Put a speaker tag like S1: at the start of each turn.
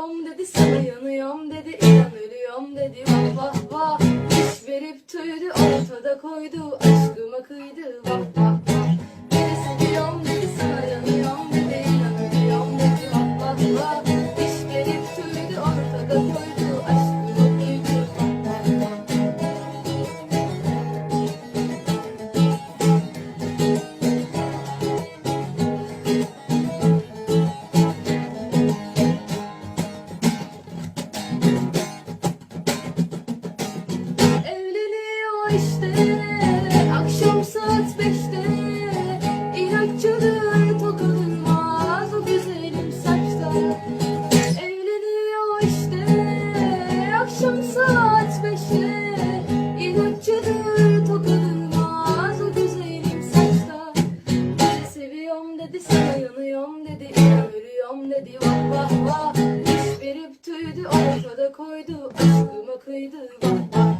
S1: Yanıyorum dedi sana yanıyorum dedi inan ölüyorum dedi. Vah vah vah. İş verip tüydü ortada koydu aşkıma kıydı. Vah akşam saat beşte. İnatçıdır tokadılmaz o güzelim saçta. Evleniyor işte akşam saat beşte. İnatçıdır tokadılmaz o güzelim saçta. Seviyorum dedi sana yanıyorum dedi ölüyorum dedi. Vah vah vah. İş verip tüydü ortada koydu aşkıma kıydı. Vah vah